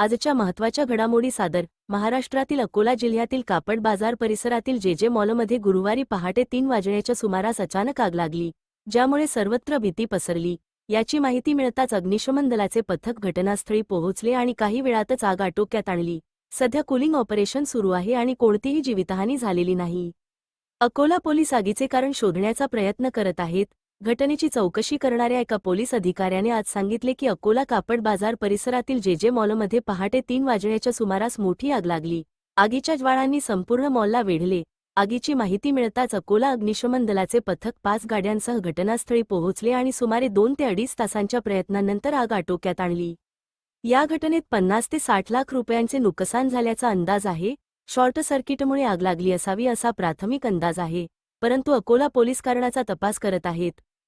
आजच्या महत्त्वाच्या घडामोडी सादर. महाराष्ट्रातील अकोला जिल्ह्यातील कापड बाजार परिसरातील जे जे मॉलमध्ये गुरुवारी पहाटे तीन वाजण्याच्या सुमारास अचानक आग लागली ज्यामुळे सर्वत्र भीती पसरली. याची माहिती मिळताच अग्निशमन दलाचे पथक घटनास्थळी पोहोचले आणि काही वेळातच आग आटोक्यात आणली. सध्या कुलिंग ऑपरेशन सुरू आहे आणि कोणतीही जीवितहानी झालेली नाही. अकोला पोलीस आगीचे कारण शोधण्याचा प्रयत्न करत आहेत घटनेची चौकशी करणाऱ्या एका पोलीस अधिकाऱ्याने आज सांगितले की अकोला कापड बाजार परिसरातील जे जे मॉलमध्ये पहाटे तीन वाजण्याच्या सुमारास मोठी आग लागली. आगीच्या ज्वाळांनी संपूर्ण मॉलला वेढले. आगीची माहिती मिळताच अकोला अग्निशमन दलाचे पथक पाच गाड्यांसह घटनास्थळी पोहोचले आणि सुमारे दोन ते अडीच तासांच्या प्रयत्नांनंतर आग आटोक्यात आणली. या घटनेत पन्नास ते साठ लाख रुपयांचे नुकसान झाल्याचा अंदाज आहे. शॉर्ट सर्किटमुळे आग लागली असावी असा प्राथमिक अंदाज आहे. परंतु अकोला पोलीस कारणाचा तपास करत आहेत.